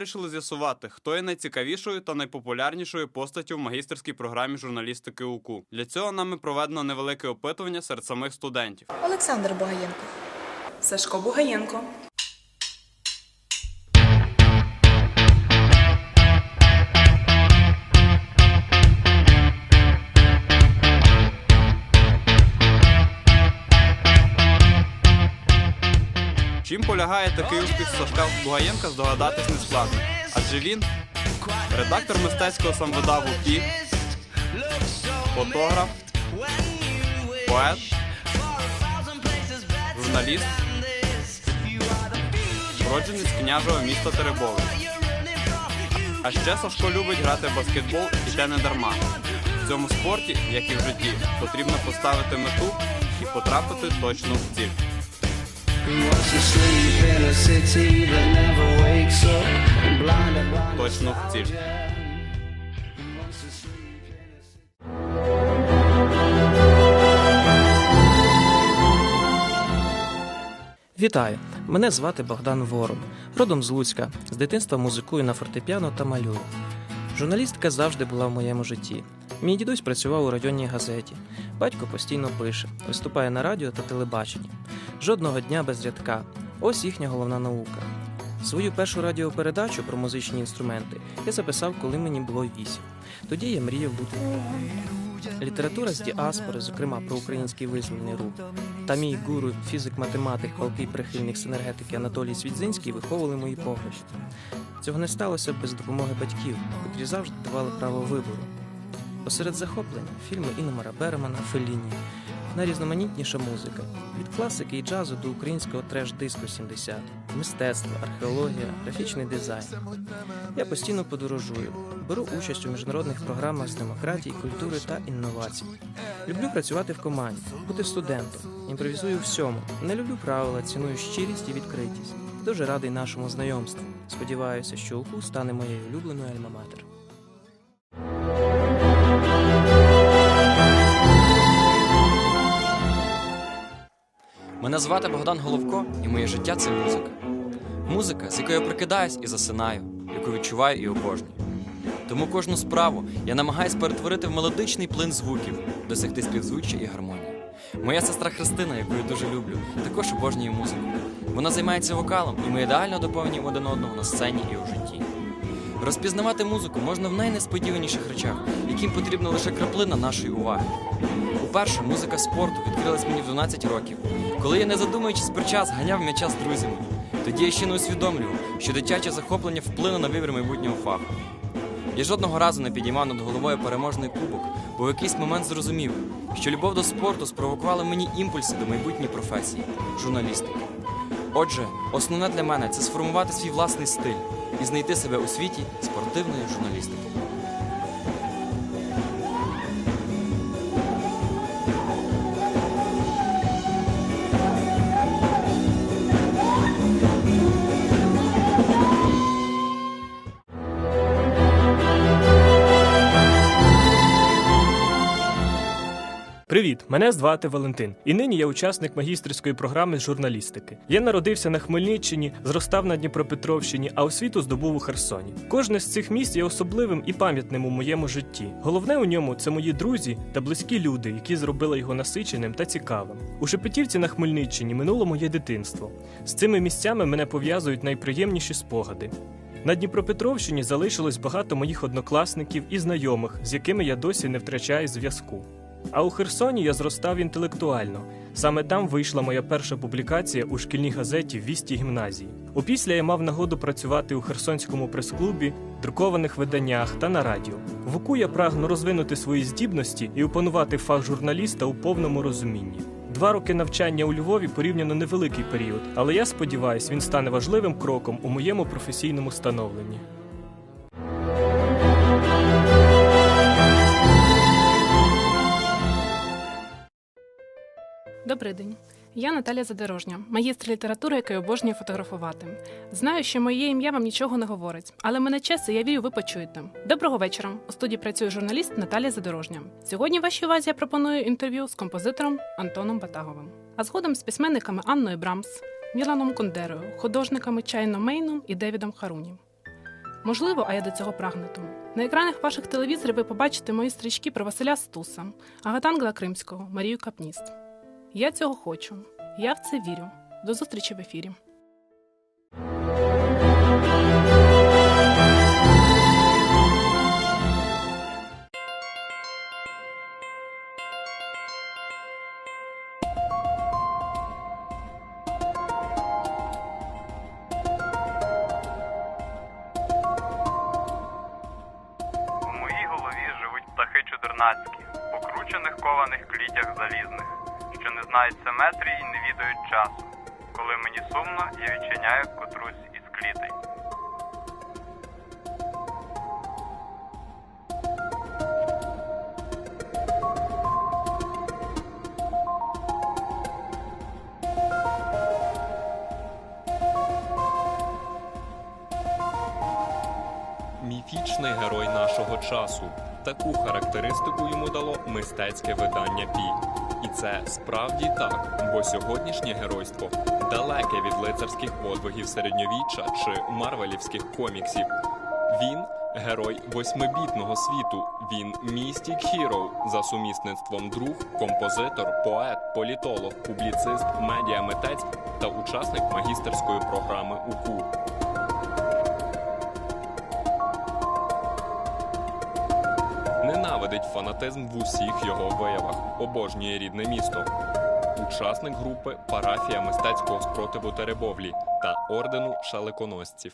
вирішили з'ясувати, хто є найцікавішою та найпопулярнішою постаттю в магістерській програмі журналістики УКУ. Для цього нами проведено невелике опитування серед самих студентів. Олександр Богаєнко. Сашко Бугаєнко. Чим полягає такий успіх Сашка Бугаєнка, здогадатись не. Адже він редактор мистецького самвидаву «Пі», фотограф, поет, журналіст, уродженець княжого міста Теребове. А ще Сашко любить грати в баскетбол і те не дарма. В цьому спорті, як і в житті, потрібно поставити мету і потрапити точно в ціль. Точно в ціль. Вітаю! Мене звати Богдан Ворон. Родом з Луцька. З дитинства музикую на фортепіано та малюю. Журналістика завжди була в моєму житті. Мій дідусь працював у районній газеті. Батько постійно пише, виступає на радіо та телебаченні. Жодного дня без рядка. Ось їхня головна наука. Свою першу радіопередачу про музичні інструменти я записав, коли мені було вісім. Тоді я мріяв бути. Література з діаспори, зокрема про український визвольний рух, та мій гуру, фізик-математик, палкий прихильник синергетики Анатолій Свідзинський виховували мої погляди. Цього не сталося без допомоги батьків, котрі завжди давали право вибору. Посеред захоплення фільми Іномара Беремана, Феліні, найрізноманітніша музика від класики і джазу до українського треш-диску 70, мистецтво, археологія, графічний дизайн. Я постійно подорожую, беру участь у міжнародних програмах з демократії, культури та інновацій. Люблю працювати в команді, бути студентом, імпровізую всьому. Не люблю правила, ціную щирість і відкритість. Дуже радий нашому знайомству. Сподіваюся, що УКУ стане моєю улюбленою альма-матер. Мене звати Богдан Головко, і моє життя це музика. Музика, з якою я прокидаюсь і засинаю, яку відчуваю і обожнюю. Тому кожну справу я намагаюсь перетворити в мелодичний плин звуків, досягти співзвуччя і гармонії. Моя сестра Христина, яку я дуже люблю, також обожнює музику. Вона займається вокалом, і ми ідеально доповнюємо один одного на сцені і у житті. Розпізнавати музику можна в найнесподіваніших речах, яким потрібна лише краплина нашої уваги. Уперше музика спорту відкрилась мені в 12 років, коли я, не задумуючись про час, ганяв м'яча з друзями. Тоді я ще не усвідомлював, що дитяче захоплення вплине на вибір майбутнього фаху. Я жодного разу не підіймав над головою переможний кубок, бо в якийсь момент зрозумів, що любов до спорту спровокувала мені імпульси до майбутньої професії журналістики. Отже, основне для мене це сформувати свій власний стиль і знайти себе у світі спортивної журналістики. Привіт, мене звати Валентин, і нині я учасник магістерської програми з журналістики. Я народився на Хмельниччині, зростав на Дніпропетровщині, а освіту здобув у Херсоні. Кожне з цих міст є особливим і пам'ятним у моєму житті. Головне у ньому це мої друзі та близькі люди, які зробили його насиченим та цікавим. У Шепетівці на Хмельниччині минуло моє дитинство. З цими місцями мене пов'язують найприємніші спогади. На Дніпропетровщині залишилось багато моїх однокласників і знайомих, з якими я досі не втрачаю зв'язку. А у Херсоні я зростав інтелектуально. Саме там вийшла моя перша публікація у шкільній газеті Вісті гімназії. Опісля я мав нагоду працювати у Херсонському прес-клубі, друкованих виданнях та на радіо. В УКУ я прагну розвинути свої здібності і опанувати фах журналіста у повному розумінні. Два роки навчання у Львові порівняно невеликий період, але я сподіваюся, він стане важливим кроком у моєму професійному становленні. Добрий день. Я Наталя Задорожня, магістр літератури, який обожнює фотографувати. Знаю, що моє ім'я вам нічого не говорить, але мене чесно, я вірю, ви почуєте. Доброго вечора. У студії працює журналіст Наталія Задорожня. Сьогодні вашій увазі я пропоную інтерв'ю з композитором Антоном Батаговим, а згодом з письменниками Анною Брамс, Міланом Кондерою, художниками Чайно Мейном і Девідом Харуні. Можливо, а я до цього прагнутиму. На екранах ваших телевізорів ви побачите мої стрічки про Василя Стуса, Агатангела Кримського, Марію Капніст. Я цього хочу. Я в це вірю. До зустрічі в ефірі. Міфічний герой нашого часу. Таку характеристику йому дало мистецьке видання Пі. І це справді так, бо сьогоднішнє геройство далеке від лицарських подвигів середньовіччя чи марвелівських коміксів. Він герой восьмибітного світу. Він містік хіроу за сумісництвом друг, композитор, поет, політолог, публіцист, медіамитець та учасник магістерської програми УКУ. Фанатизм в усіх його виявах, обожнює рідне місто. Учасник групи Парафія мистецького спротиву Теребовлі та ордену шалеконосців.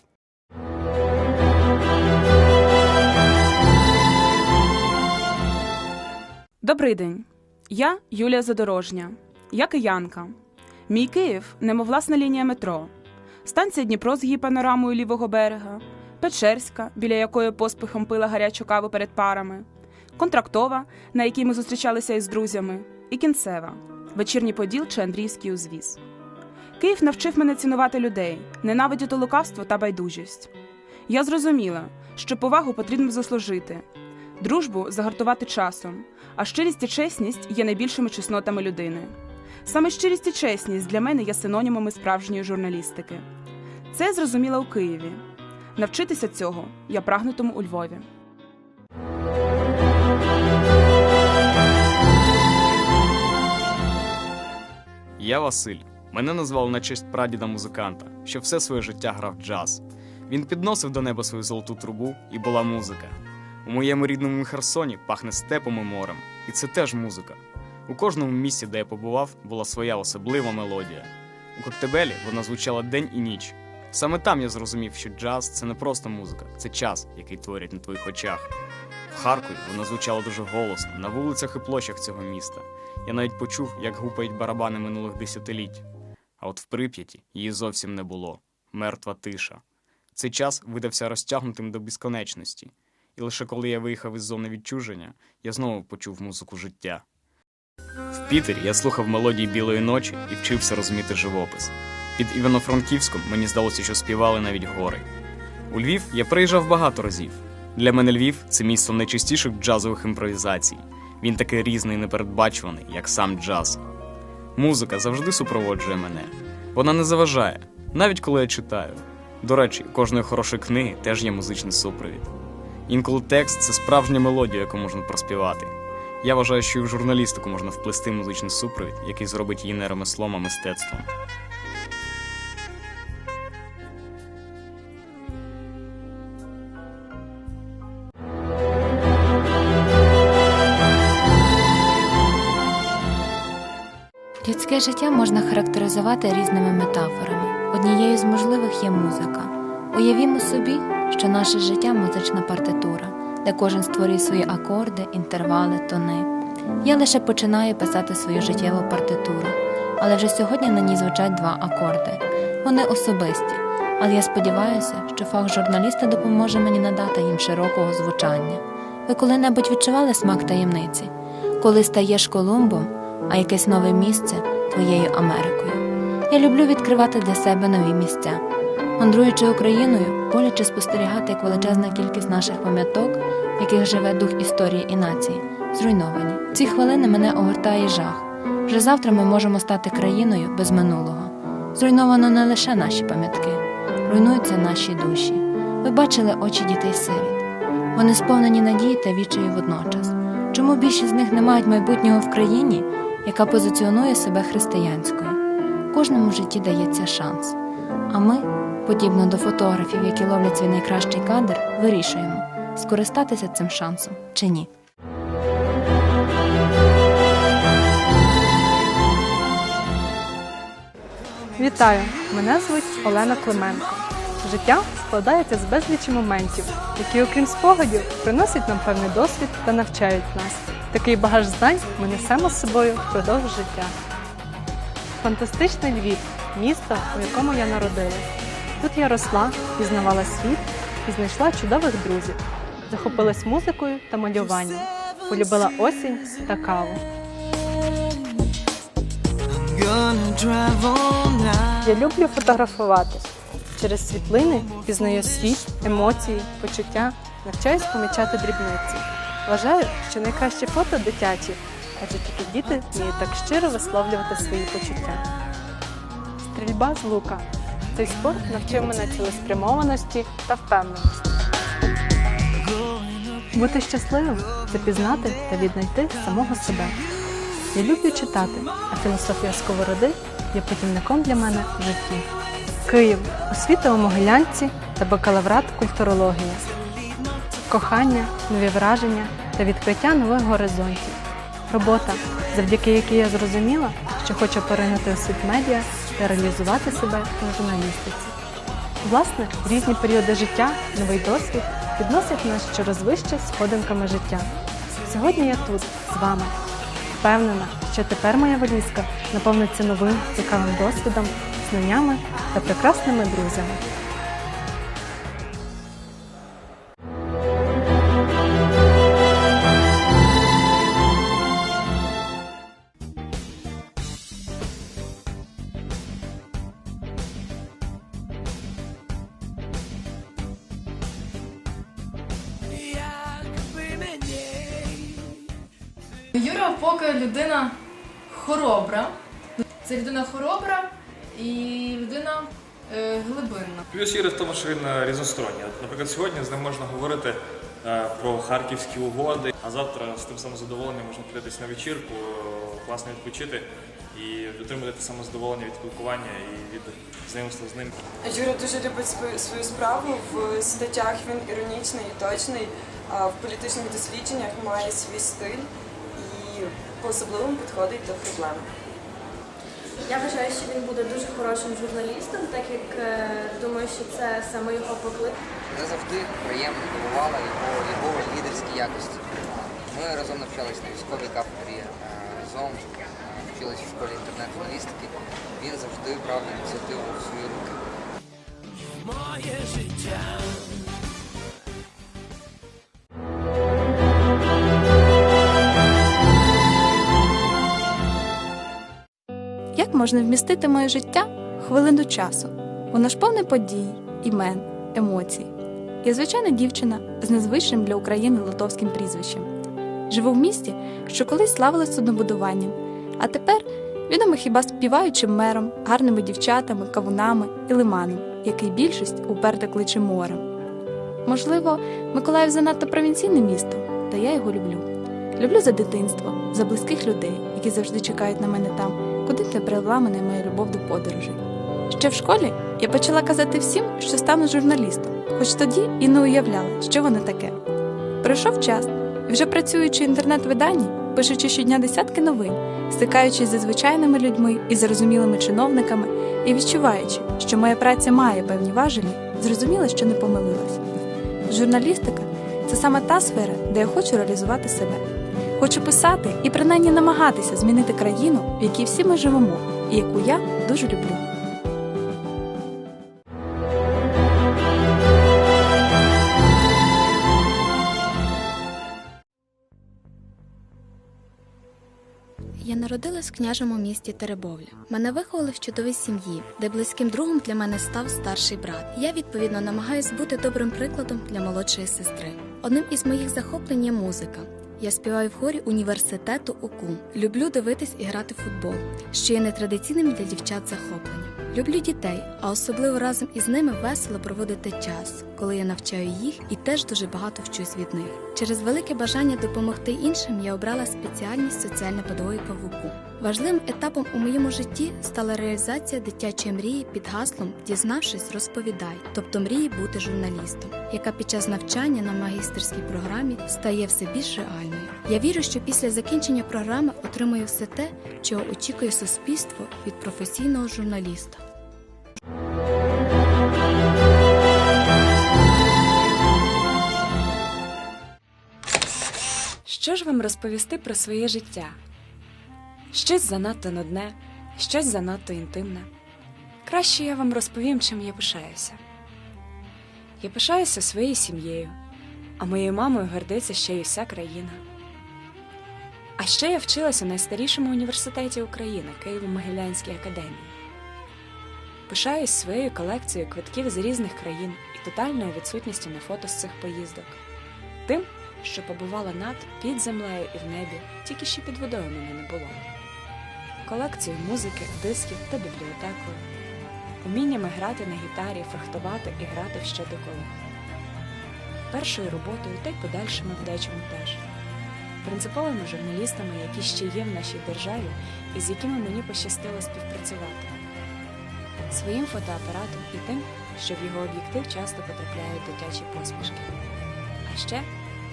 Добрий день. Я Юлія Задорожня. Я киянка. Мій Київ немовласна лінія метро. Станція Дніпро з її панорамою лівого берега, Печерська, біля якої поспіхом пила гарячу каву перед парами, Контрактова, на якій ми зустрічалися із друзями, і кінцева вечірній поділ чи Андріївський узвіз. Київ навчив мене цінувати людей, ненавидіти лукавство та байдужість. Я зрозуміла, що повагу потрібно заслужити, дружбу загартувати часом, а щирість і чесність є найбільшими чеснотами людини. Саме щирість і чесність для мене є синонімами справжньої журналістики. Це зрозуміла у Києві. Навчитися цього я прагнутиму у Львові. Я Василь. Мене назвали на честь прадіда музиканта, що все своє життя грав джаз. Він підносив до неба свою золоту трубу, і була музика. У моєму рідному Херсоні пахне степом і морем, і це теж музика. У кожному місці, де я побував, була своя особлива мелодія. У Коктебелі вона звучала день і ніч. Саме там я зрозумів, що джаз це не просто музика, це час, який творять на твоїх очах. Харкові вона звучала дуже голосно на вулицях і площах цього міста. Я навіть почув, як гупають барабани минулих десятиліть. А от в Прип'яті її зовсім не було. Мертва тиша. Цей час видався розтягнутим до безконечності. І лише коли я виїхав із зони відчуження, я знову почув музику життя. В Пітері я слухав мелодії білої ночі і вчився розуміти живопис. Під Івано-Франківськом мені здалося, що співали навіть гори. У Львів я приїжджав багато разів. Для мене Львів це місто найчастіших джазових імпровізацій. Він такий різний непередбачуваний, як сам джаз. Музика завжди супроводжує мене. Вона не заважає, навіть коли я читаю. До речі, кожної хорошої книги теж є музичний супровід. Інколи текст це справжня мелодія, яку можна проспівати. Я вважаю, що і в журналістику можна вплести музичний супровід, який зробить її не ремеслом, а мистецтвом. Людське життя можна характеризувати різними метафорами. Однією з можливих є музика. Уявімо собі, що наше життя музична партитура, де кожен створює свої акорди, інтервали, тони. Я лише починаю писати свою життєву партитуру, але вже сьогодні на ній звучать два акорди. Вони особисті, але я сподіваюся, що фах журналіста допоможе мені надати їм широкого звучання. Ви коли-небудь відчували смак таємниці, коли стаєш Колумбом, а якесь нове місце твоєю Америкою. Я люблю відкривати для себе нові місця. Мандруючи Україною, боляче спостерігати, як величезна кількість наших пам'яток, в яких живе дух історії і нації, зруйновані. Ці хвилини мене огортає жах. Вже завтра ми можемо стати країною без минулого. Зруйновано не лише наші пам'ятки, руйнуються наші душі. Ви бачили очі дітей сиріт. Вони сповнені надії та відчаю водночас. Чому більшість з них не мають майбутнього в країні, яка позиціонує себе християнською? Кожному в житті дається шанс. А ми, подібно до фотографів, які ловлять свій найкращий кадр, вирішуємо, скористатися цим шансом чи ні. Вітаю! Мене звуть Олена Клименко. Життя складається з безлічі моментів, які, окрім спогадів, приносять нам певний досвід та навчають нас. Такий багаж знань ми несемо з собою впродовж життя. Фантастичний Львів місто, у якому я народилась. Тут я росла, пізнавала світ і знайшла чудових друзів. Захопилась музикою та малюванням. Полюбила осінь та каву. Я люблю фотографувати. Через світлини пізнаю світ, емоції, почуття, навчаюсь помічати дрібниці. Вважаю, що найкраще фото дитячі, адже тільки діти вміють так щиро висловлювати свої почуття. Стрільба з лука. Цей спорт навчив мене цілеспрямованості та впевненості. Бути щасливим це пізнати та віднайти самого себе. Я люблю читати, а філософія сковороди є путівником для мене в житті. Київ, освіта у Могилянці та бакалаврат культурології. Кохання, нові враження та відкриття нових горизонтів. Робота, завдяки якій я зрозуміла, що хочу поринути у світ медіа та реалізувати себе у журналістиці. Власне, різні періоди життя новий досвід підносить нас щораз вище сходинками життя. Сьогодні я тут з вами. Впевнена, що тепер моя валізка наповниться новим цікавим досвідом, знаннями та прекрасними друзями. Плюс в тому, що він е, різносторонній. Наприклад, сьогодні з ним можна говорити е, про харківські угоди, а завтра з тим самим задоволенням можна прийти на вечірку, е, класно відпочити і отримати те саме задоволення від спілкування і від знайомства з ним. Юра дуже любить свою, справу. В статтях він іронічний і точний, а в політичних дослідженнях має свій стиль і по-особливому підходить до проблем. Я вважаю, що він буде дуже хорошим журналістом, так як е, думаю, що це саме його поклик. Мене завжди приємно дивувала його, його лідерські якості. Ми разом навчалися на військовій кафедрі е, разом е, вчились в школі інтернет-журналістики. Він завжди брав ініціативу в свої руки. Моє життя. Можна вмістити моє життя хвилину часу? Воно ж повне подій, імен, емоцій. Я звичайна дівчина з незвичним для України литовським прізвищем. Живу в місті, що колись славилось суднобудуванням, а тепер відомо хіба співаючим мером, гарними дівчатами, кавунами і лиманом, який більшість уперто кличе морем. Можливо, Миколаїв занадто провінційне місто, та я його люблю. Люблю за дитинство, за близьких людей, які завжди чекають на мене там, куди не привела мене моя любов до подорожей. Ще в школі я почала казати всім, що стану журналістом, хоч тоді і не уявляла, що воно таке. Пройшов час, і вже працюючи в інтернет-виданні, пишучи щодня десятки новин, стикаючись зі звичайними людьми і зрозумілими чиновниками, і відчуваючи, що моя праця має певні важелі, зрозуміла, що не помилилась. Журналістика це саме та сфера, де я хочу реалізувати себе. Хочу писати і принаймні намагатися змінити країну, в якій всі ми живемо, і яку я дуже люблю. Я народилась в княжому місті Теребовля. Мене виховали в чудовій сім'ї, де близьким другом для мене став старший брат. Я відповідно намагаюсь бути добрим прикладом для молодшої сестри. Одним із моїх захоплень є музика. Я співаю в хорі університету УКУ. Люблю дивитись і грати в футбол, що є нетрадиційним для дівчат захопленням. Люблю дітей, а особливо разом із ними весело проводити час, коли я навчаю їх і теж дуже багато вчусь від них. Через велике бажання допомогти іншим я обрала спеціальність соціальна педагогіка в УКУ. Важливим етапом у моєму житті стала реалізація дитячої мрії під гаслом Дізнавшись, розповідай, тобто мрії бути журналістом, яка під час навчання на магістерській програмі стає все більш реальною. Я вірю, що після закінчення програми отримую все те, чого очікує суспільство від професійного журналіста. Що ж вам розповісти про своє життя? Щось занадто нудне, щось занадто інтимне. Краще я вам розповім, чим я пишаюся. Я пишаюся своєю сім'єю, а моєю мамою гордиться ще й уся країна. А ще я вчилася у найстарішому університеті України Києво-Могилянській академії. Пишаюсь своєю колекцією квитків з різних країн і тотальною відсутністю на фото з цих поїздок. Тим, що побувала над, під землею і в небі, тільки ще під водою мене не було. Колекцію музики, дисків та бібліотекою, уміннями грати на гітарі, фехтувати і грати в що до коли. Першою роботою та й подальшими в дечому теж. Принциповими журналістами, які ще є в нашій державі і з якими мені пощастило співпрацювати. Своїм фотоапаратом і тим, що в його об'єктив часто потрапляють дитячі посмішки. А ще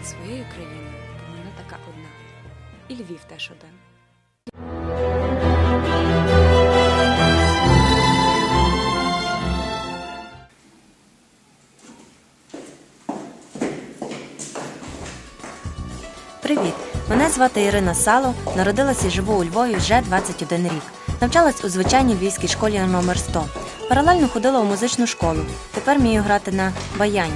своєю країною, бо вона така одна. І Львів теж один. Звати Ірина Сало. Народилася і живу у Львові вже 21 рік. Навчалась у звичайній львівській школі номер 100. Паралельно ходила у музичну школу. Тепер вмію грати на баяні.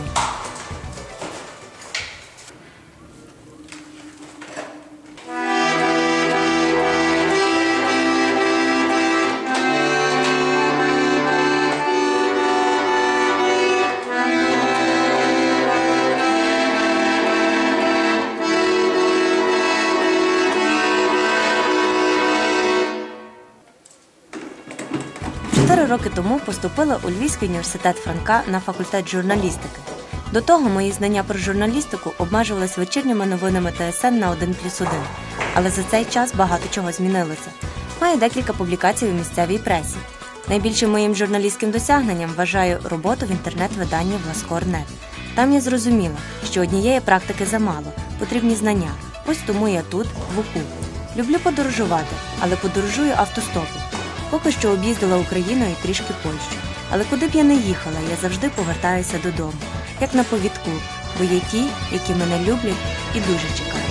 Роки тому поступила у Львівський університет Франка на факультет журналістики. До того мої знання про журналістику обмежувались вечірніми новинами ТСН на 1 плюс 1. Але за цей час багато чого змінилося. Маю декілька публікацій у місцевій пресі. Найбільшим моїм журналістським досягненням вважаю роботу в інтернет-виданні Власкор.нет. Там я зрозуміла, що однієї практики замало, потрібні знання. Ось тому я тут, в УКУ. Люблю подорожувати, але подорожую автостопом. Поки що об'їздила Україну і трішки Польщу. Але куди б я не їхала, я завжди повертаюся додому, як на повідку, бо є ті, які мене люблять і дуже чекають.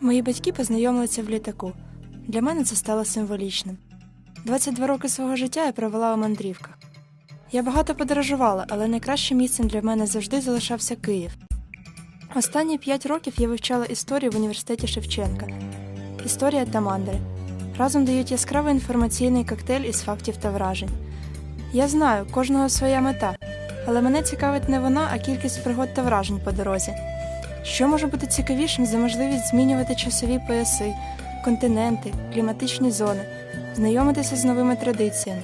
Мої батьки познайомилися в літаку. Для мене це стало символічним. 22 роки свого життя я провела у мандрівках. Я багато подорожувала, але найкращим місцем для мене завжди залишався Київ. Останні 5 років я вивчала історію в університеті Шевченка. Історія та мандри. Разом дають яскравий інформаційний коктейль із фактів та вражень. Я знаю, кожного своя мета, але мене цікавить не вона, а кількість пригод та вражень по дорозі. Що може бути цікавішим за можливість змінювати часові пояси, континенти, кліматичні зони, знайомитися з новими традиціями,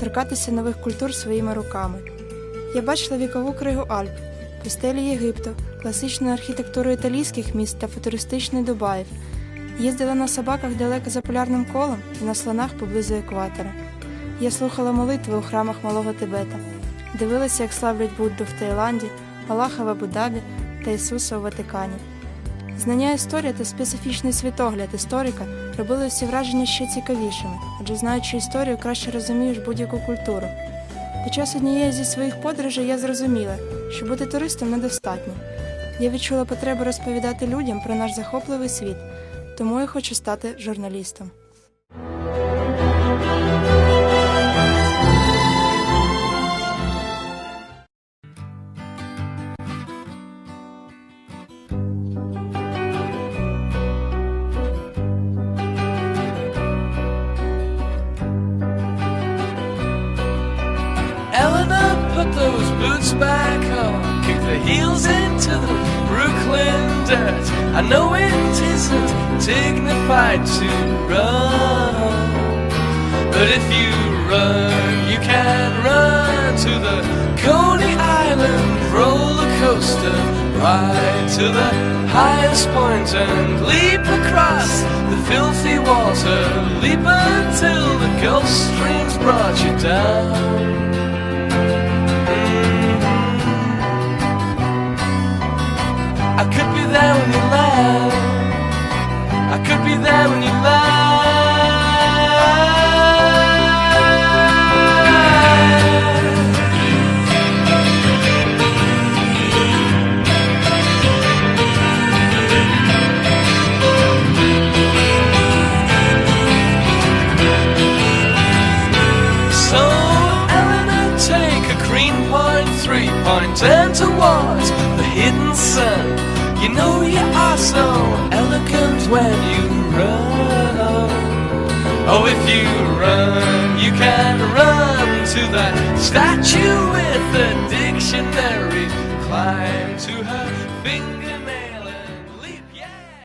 торкатися нових культур своїми руками. Я бачила вікову кригу Альп, пустелі Єгипту, класичну архітектуру італійських міст та футуристичний Дубаїв. Їздила на собаках далеко за полярним колом і на слонах поблизу екватора. Я слухала молитви у храмах Малого Тибета, дивилася, як славлять Будду в Таїланді, Аллаха в Абу-Дабі та Ісуса у Ватикані. Знання історії та специфічний світогляд історика робили всі враження ще цікавішими, адже знаючи історію, краще розумієш будь-яку культуру. Під час однієї зі своїх подорожей я зрозуміла, що бути туристом недостатньо. Я відчула потребу розповідати людям про наш захопливий світ, тому я хочу стати журналістом. The heels into the Brooklyn dirt. I know it isn't dignified to run, but if you run, you can run to the Coney Island roller coaster, ride to the highest point and leap across the filthy water, leap until the Gulf Stream's brought you down. I could be there when you land. I could be there when you land.